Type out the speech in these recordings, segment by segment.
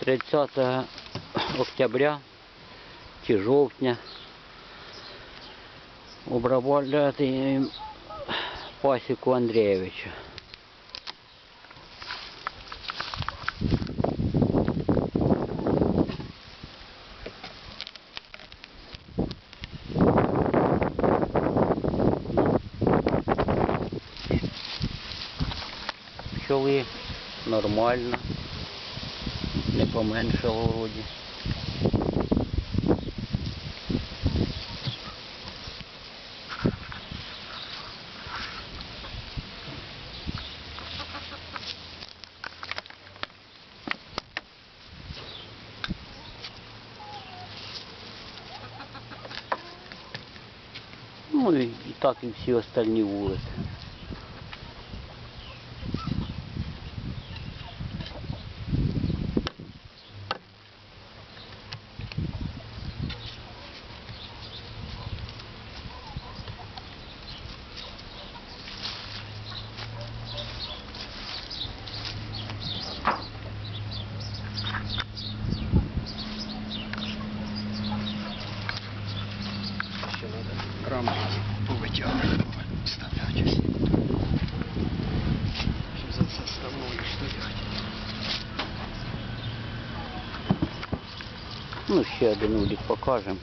30 октября чи жовтня обробляти пасіку Андрійовича. Пчоли нормально, поменшало вроді. Ну і, і так і всі остальні вулиці. Треба рамки повитягувати, вставляти. Щоб за це ставною стоять. Ну, ще один улік покажемо.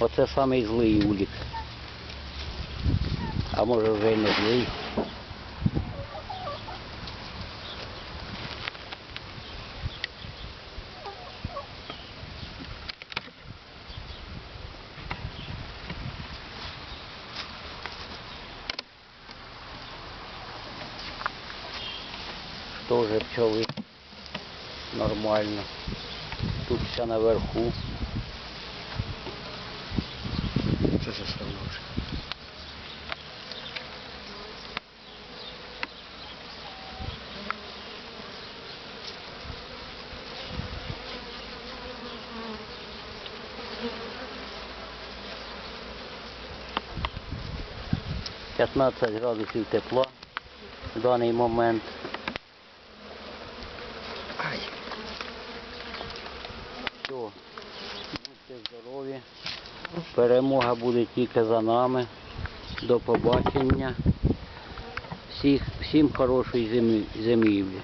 Оце самий злий улік. А може вже й не злий. Тоже пчоли нормально. Тут все наверху. Це заставно вже. — 15 градусів тепла в даний момент. Перемога буде тільки за нами. До побачення. Всіх, всім хорошої зимі, зимівлі.